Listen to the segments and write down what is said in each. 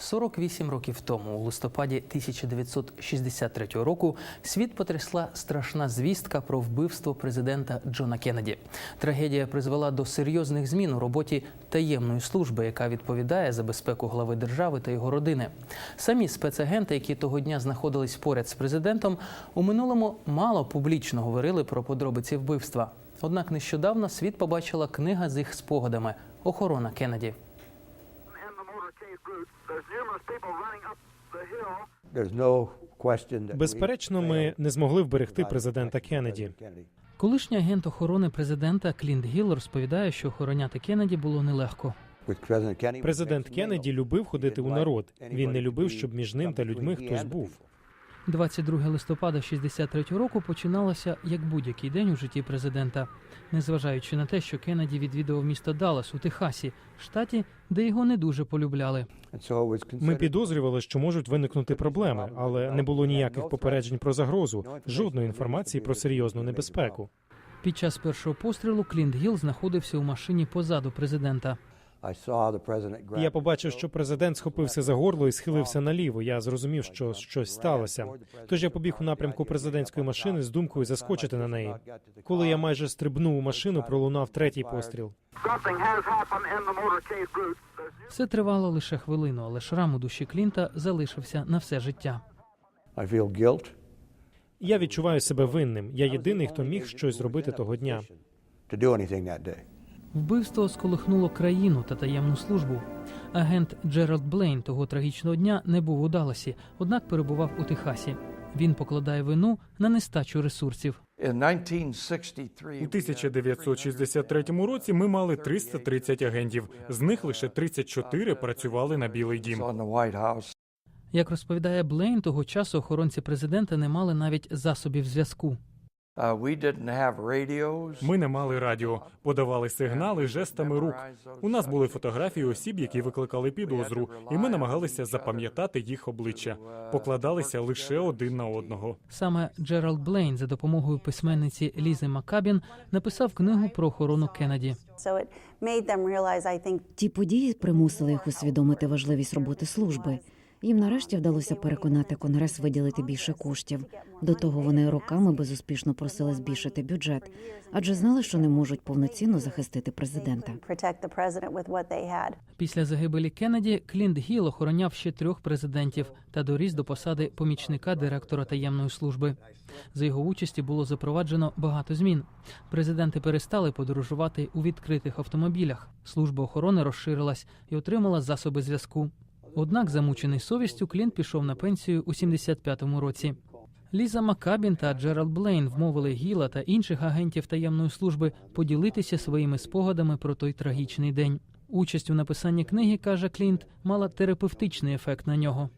48 років тому, у листопаді 1963 року, світ потрясла страшна звістка про вбивство президента Джона Кеннеді. Трагедія призвела до серйозних змін у роботі таємної служби, яка відповідає за безпеку глави держави та його родини. Самі спецагенти, які того дня знаходились поряд з президентом, у минулому мало публічно говорили про подробиці вбивства. Однак нещодавно світ побачила книга з їх спогадами Охорона Кеннеді. Безперечно, ми не змогли вберегти президента Кеннеді. Колишній агент охорони президента Клінт Гіл розповідає, що охороняти Кеннеді було нелегко. Президент Кеннеді любив ходити у народ. Він не любив, щоб між ним та людьми хтось був. 22 листопада 63-го року починалося як будь-який день у житті президента, незважаючи на те, що Кеннеді відвідував місто Даллас у Техасі, штаті, де його не дуже полюбляли. Ми підозрювали, що можуть виникнути проблеми, але не було ніяких попереджень про загрозу, жодної інформації про серйозну небезпеку. Під час першого пострілу Клінт Гілл знаходився у машині позаду президента. I saw the president grab Я побачив, що президент схопився за горло і схилився наліво. Я зрозумів, що щось сталося. Тож я побіг у напрямку президентської машини з думкою заскочити на неї. Коли я майже стрибнув у машину, пролунав третій постріл. Все тривало лише хвилину, але шрам у душі Клінта залишився на все життя. I Я відчуваю себе винним. Я єдиний, хто міг щось зробити того дня. Вбивство сколихнуло країну та таємну службу. Агент Джеральд Блейн того трагічного дня не був у Далласі, однак перебував у Техасі. Він покладає вину на нестачу ресурсів. In 1963, У 1963 році ми мали 330 агентів. З них лише 34 працювали на Білий дім. Як розповідає Блейн, того часу охоронці президента не мали навіть засобів зв'язку. Ми не мали радіо, подавали сигнали жестами рук. У нас були фотографії осіб, які викликали підозру, і ми намагалися запам'ятати їх обличчя. Покладалися лише один на одного. Саме Джеральд Блейн за допомогою письменниці Лізи Макабін написав книгу про охорону Кеннеді. Ті події примусили їх усвідомити важливість роботи служби. Їм нарешті вдалося переконати конгрес виділити більше коштів. До того вони роками безуспішно просили збільшити бюджет, адже знали, що не можуть повноцінно захистити президента. Після загибелі Кеннеді Клінт Гіл охороняв ще трьох президентів та доріс до посади помічника директора таємної служби. За його участі було запроваджено багато змін. Президенти перестали подорожувати у відкритих автомобілях. Служба охорони розширилась і отримала засоби зв'язку. Однак, замучений совістю, Клінт пішов на пенсію у 75-му році. Ліза Макабін та Джеральд Блейн вмовили Гіла та інших агентів таємної служби поділитися своїми спогадами про той трагічний день. Участь у написанні книги, каже Клінт, мала терапевтичний ефект на нього.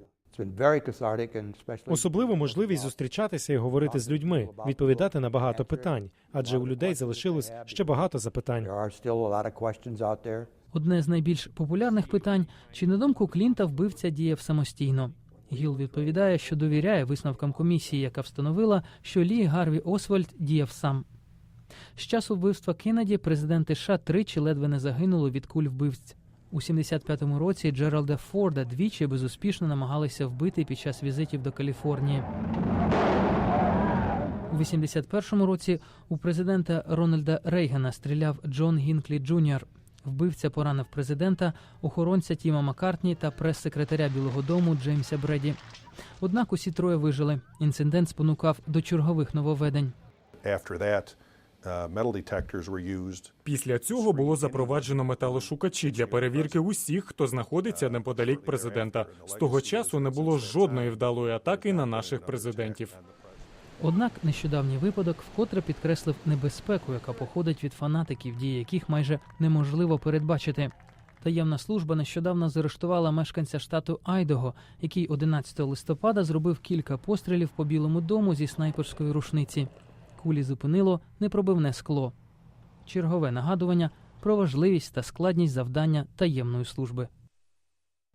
Особливо можливість зустрічатися і говорити з людьми, відповідати на багато питань, адже у людей залишилось ще багато запитань. Одне з найбільш популярних питань: чи на думку Клінта вбивця діяв самостійно? Гіл відповідає, що довіряє висновкам комісії, яка встановила, що Лі Гарві Освальд діяв сам. З часу вбивства Кеннеді президенти США тричі ледве не загинули від куль вбивць. У 75-му році Джералда Форда двічі безуспішно намагалися вбити під час візитів до Каліфорнії. У 81-му році у президента Рональда Рейгана стріляв Джон Гінклі Джуніор. Вбивця поранив президента, охоронця Тіма Маккартні та прес-секретаря Білого Дому Джеймса Бреді. Однак усі троє вижили. Інцидент спонукав до чергових нововведень. Uh. Після цього було запроваджено металошукачі для перевірки усіх, хто знаходиться неподалік президента. З того часу не було жодної вдалої атаки на наших президентів. Однак нещодавній випадок вкотре підкреслив небезпеку, яка походить від фанатиків, дії яких майже неможливо передбачити. Таємна служба нещодавно заарештувала мешканця штату Айдого, який 11 листопада зробив кілька пострілів по Білому дому зі снайперської рушниці. Кулі зупинило непробивне скло. Чергове нагадування про важливість та складність завдання таємної служби.